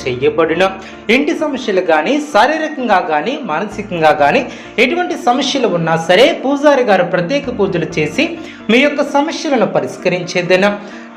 చేయబడిన ఇంటి సమస్యలు కానీ శారీరకంగా కానీ మానసికంగా కానీ ఎటువంటి సమస్యలు ఉన్నా సరే పూజారి గారు ప్రత్యేక పూజలు చేసి మీ యొక్క సమస్యలను పరిష్కరించేదన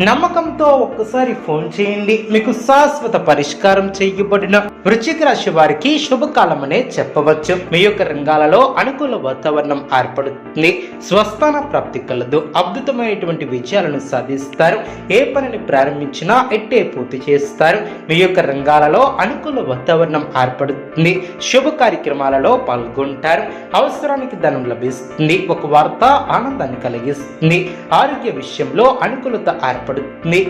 నమ్మకంతో ఒక్కసారి ఫోన్ చేయండి. మీకు శాశ్వత పరిష్కారం చేయబడిన వృశ్చిక రాశి వారికి శుభకాలమనే చెప్పవచ్చు. మీ యొక్క రంగాలలో అనుకూల వాతావరణం ఏర్పడుతుంది. స్వస్థాన ప్రాప్తి కలదు. అద్భుతమైనటువంటి విజయాలను సాధిస్తారు. ఏ పనిని ప్రారంభించినా ఎట్టే పూర్తి చేస్తారు. మీ యొక్క రంగాలలో అనుకూల వాతావరణం ఏర్పడుతుంది. శుభ కార్యక్రమాలలో పాల్గొంటారు. అవసరానికి ధనం లభిస్తుంది. ఒక వార్త ఆనందాన్ని కలిగిస్తుంది. ఆరోగ్య విషయంలో అనుకూలత ఏర్పడుతుంది.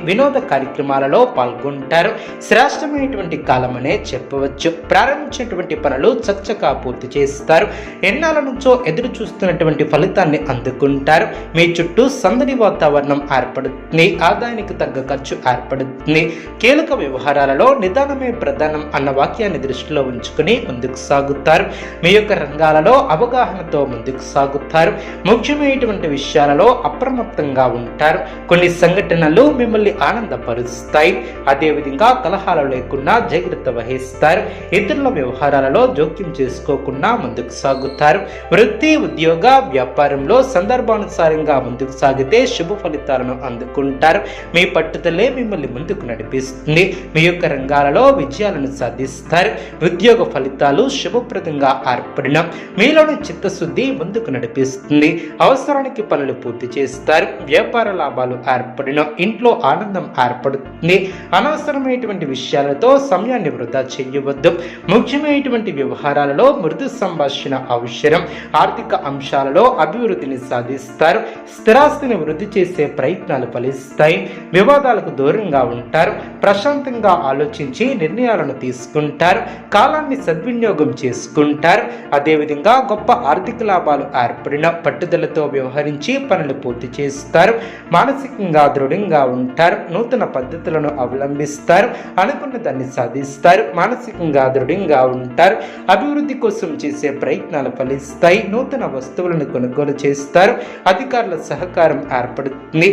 వినోద కార్యక్రమాలలో పాల్గొంటారు. శ్రేష్టమైనటువంటి కాలం అనే చెప్పవచ్చు. ప్రారంభించినటువంటి పనులు చచ్చగా పూర్తి చేస్తారు. ఎన్నాళ్ళ నుంచో ఎదురు చూస్తున్నటువంటి ఫలితాన్ని అందుకుంటారు. మీ చుట్టూ సందడి వాతావరణం ఏర్పడుతుంది. ఆదాయానికి తగ్గ ఖర్చు ఏర్పడుతుంది. కీలక వ్యవహారాలలో నిదానమే ప్రధానం అన్న వాక్యాన్ని దృష్టిలో ఉంచుకుని ముందుకు సాగుతారు. మీ యొక్క రంగాలలో అవగాహనతో ముందుకు సాగుతారు. ముఖ్యమైనటువంటి విషయాలలో అప్రమత్తంగా ఉంటారు. కొన్ని సంఘటనలు మిమ్మల్ని ఆనందపరుస్తాయి. అదేవిధంగా కలహాలు లేకుండా జాగ్రత్త వహిస్తారు. ఇతరుల వ్యవహారాలలో జోక్యం చేసుకోకుండా ముందుకు సాగుతారు. వృత్తి ఉద్యోగ వ్యాపారంలో సందర్భానుసారంగా ముందుకు సాగితే శుభ ఫలితాలను అందుకుంటారు. మీ పట్టుదలే మిమ్మల్ని ముందుకు నడిపిస్తుంది. మీ యొక్క రంగాలలో విజయాలను సాధిస్తారు. ఉద్యోగ ఫలితాలు శుభప్రదంగా ఏర్పడిన మీలోని చిత్తశుద్ధి ముందుకు నడిపిస్తుంది. అవసరానికి పనులు పూర్తి చేస్తారు. వ్యాపార లాభాలు ఏర్పడిన ఇంట్లో ఆనందం ఏర్పడుతుంది. అనవసరమైనటువంటి విషయాలతో సమయాన్ని వృధా చేయవద్దు. ముఖ్యమైనటువంటి వ్యవహారాలలో మృదు సంభాషణ అవసరం. ఆర్థిక అంశాలలో అభివృద్ధిని సాధిస్తారు. స్థిరాస్తిని వృద్ధి చేసే ప్రయత్నాలు ఫలిస్తాయి. వివాదాలకు దూరంగా ఉంటారు. ప్రశాంతంగా ఆలోచించి నిర్ణయాలను తీసుకుంటారు. కాలాన్ని సద్వినియోగం చేసుకుంటారు. అదేవిధంగా గొప్ప ఆర్థిక లాభాలు ఏర్పడిన పట్టుదలతో వ్యవహరించి పనులు పూర్తి చేస్తారు. మానసికంగా దృఢంగా ఉంటారు నూతన పద్ధతులను అవలంబిస్తారు అనుకున్న దాన్ని సాధిస్తారు మానసికంగా దృఢంగా ఉంటారు అభివృద్ధి కోసం చేసే ప్రయత్నాలు ఫలిస్తాయి నూతన వస్తువులను కొనుగోలు చేస్తారు అధికారుల సహకారం ఏర్పడుతుంది.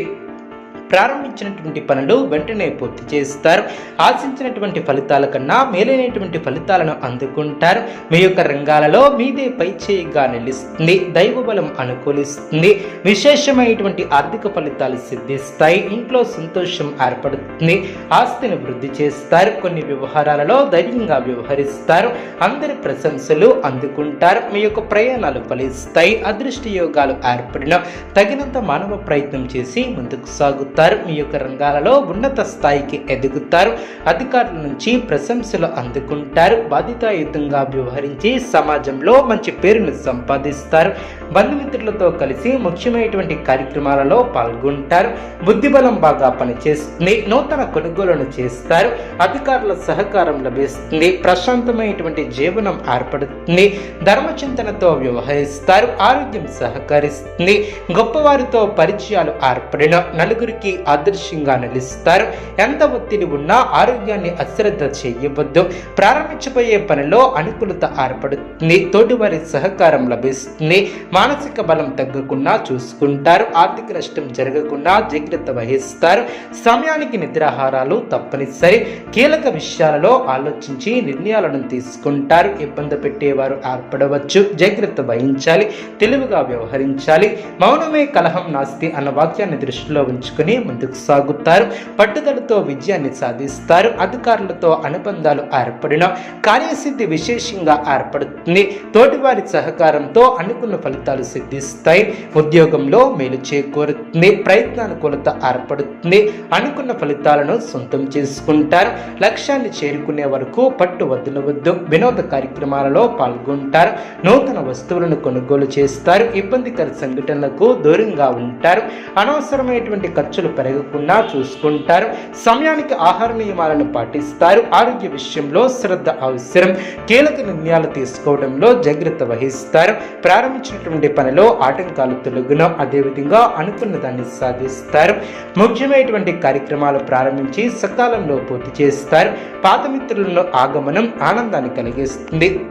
ప్రారంభించినటువంటి పనులు వెంటనే పూర్తి చేస్తారు. ఆశించినటువంటి ఫలితాల కన్నా మేలైనటువంటి ఫలితాలను అందుకుంటారు. మీ యొక్క రంగాలలో మీదే పై చేయిగా నిలుస్తుంది. దైవ బలం అనుకూలిస్తుంది. విశేషమైనటువంటి ఆర్థిక ఫలితాలు సిద్ధిస్తాయి. ఇంట్లో సంతోషం ఏర్పడుతుంది. ఆస్తిని వృద్ధి చేస్తారు. కొన్ని వ్యవహారాలలో ధైర్యంగా వ్యవహరిస్తారు. అందరి ప్రశంసలు అందుకుంటారు. మీ యొక్క ప్రయాణాలు ఫలిస్తాయి. అదృష్ట యోగాలు ఏర్పడిన తగినంత మానవ ప్రయత్నం చేసి ముందుకు సాగుతారు. మీ యొక్క రంగాలలో ఉన్నత స్థాయికి ఎదుగుతారు అధికారుల నుంచి ప్రశంసలు అందుకుంటారు బాధితాయుతంగా వ్యవహరించి సమాజంలో మంచి పేరును సంపాదిస్తారు. బంధుమిత్రులతో కలిసి ముఖ్యమైనటువంటి కార్యక్రమాలలో పాల్గొంటారు. బుద్ధిబలం బాగా పనిచేస్తుంది నూతన కొనుగోలును చేస్తారు అధికారుల సహకారం లభిస్తుంది ప్రశాంతమైనటువంటి జీవనం ఏర్పడుతుంది ధర్మచింతనతో వ్యవహరిస్తారు ఆరోగ్యం సహకరిస్తుంది గొప్పవారితో పరిచయాలు ఏర్పడిన నలుగురికి ఆదర్శంగా నిలుస్తారు. ఎంత ఒత్తిడి ఉన్నా ఆరోగ్యాన్ని అశ్రద్ధ చేయవద్దు. ప్రారంభించబోయే పనిలో అనుకూలత ఏర్పడుతుంది. తోటివారి సహకారం లభిస్తుంది. మానసిక బలం తగ్గకుండా చూసుకుంటారు. ఆర్థిక నష్టం జరగకుండా జాగ్రత్త వహిస్తారు. సమయానికి నిద్రాహారాలు తప్పనిసరి. కీలక విషయాలలో ఆలోచించి నిర్ణయాలను తీసుకుంటారు. ఇబ్బంది పెట్టేవారు ఏర్పడవచ్చు. జాగ్రత్త వహించాలి. తెలివిగా వ్యవహరించాలి. మౌనమే కలహం నాస్తి అన్న వాక్యాన్ని దృష్టిలో ఉంచుకుని ముందుకు సాగుతారు. పట్టుదలతో విజయాన్ని సాధిస్తారు. అధికారులతో అనుబంధాలు ఏర్పడిన కార్యసిద్ధి విశేషంగా ఏర్పడుతుంది. తోటివారి సహకారంతో అనుకున్న ఫలితాలు సిద్ధిస్తాయి. ఉద్యోగంలో మేలు చేకూరుతుంది. ప్రయత్నానుకూలత ఏర్పడుతుంది. అనుకున్న ఫలితాలను సొంతం చేసుకుంటారు. లక్ష్యాన్ని చేరుకునే వరకు పట్టు వదలవద్దు. వినోద కార్యక్రమాలలో పాల్గొంటారు. నూతన వస్తువులను కొనుగోలు చేస్తారు. ఇబ్బందికర సంఘటనలకు దూరంగా ఉంటారు. అనవసరమైనటువంటి ఖర్చు ఖర్చులు పెరగకుండా చూసుకుంటారు. సమయానికి ఆహార నియమాలను పాటిస్తారు. ఆరోగ్య విషయంలో శ్రద్ధ అవసరం. కీలక నిర్ణయాలు తీసుకోవడంలో జాగ్రత్త వహిస్తారు. ప్రారంభించినటువంటి పనిలో ఆటంకాలు తొలగిన అదేవిధంగా అనుకున్న దాన్ని సాధిస్తారు. ముఖ్యమైనటువంటి కార్యక్రమాలు ప్రారంభించి సకాలంలో పూర్తి చేస్తారు. పాతమిత్రులను ఆగమనం ఆనందాన్ని కలిగిస్తుంది.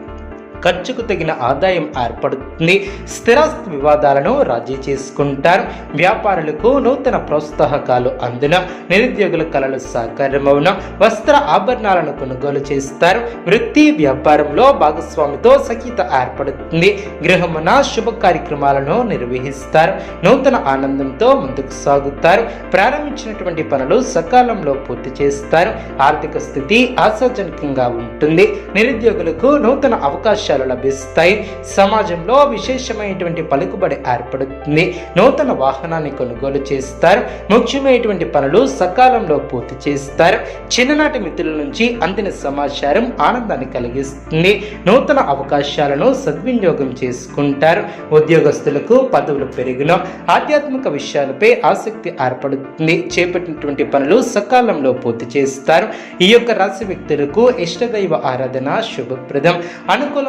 ఖర్చుకు తగిన ఆదాయం ఏర్పడుతుంది. స్థిరాస్తి వివాదాలను రాజీ చేసుకుంటారు. వ్యాపారులకు నూతన ప్రోత్సాహకాలు అందున. నిరుద్యోగుల కళలు సాకారమవున. వస్త్ర ఆభరణాలను కొనుగోలు చేస్తారు. వృత్తి వ్యాపారంలో భాగస్వామితో సఖ్యత ఏర్పడుతుంది. గృహమున శుభ కార్యక్రమాలను నిర్వహిస్తారు. నూతన ఆనందంతో ముందుకు సాగుతారు. ప్రారంభించినటువంటి పనులు సకాలంలో పూర్తి చేస్తారు. ఆర్థిక స్థితి ఆశాజనకంగా ఉంటుంది. నిరుద్యోగులకు నూతన అవకాశం అవకాశాలు లభిస్తాయి. సమాజంలో విశేషమైనటువంటి పలుకుబడి ఏర్పడుతుంది. నూతన వాహనాన్ని కొనుగోలు చేస్తారు. ముఖ్యమైనటువంటి పనులు సకాలంలో పూర్తి చేస్తారు. చిన్ననాటి మిత్రుల నుంచి అందిన సమాచారం ఆనందాన్ని కలిగిస్తుంది. నూతన అవకాశాలను సద్వినియోగం చేసుకుంటారు. ఉద్యోగస్తులకు పదవులు పెరిగిన ఆధ్యాత్మిక విషయాలపై ఆసక్తి ఏర్పడుతుంది. చేపట్టినటువంటి పనులు సకాలంలో పూర్తి చేస్తారు. ఈ యొక్క రాశి వ్యక్తులకు ఇష్టదైవ ఆరాధన శుభప్రదం.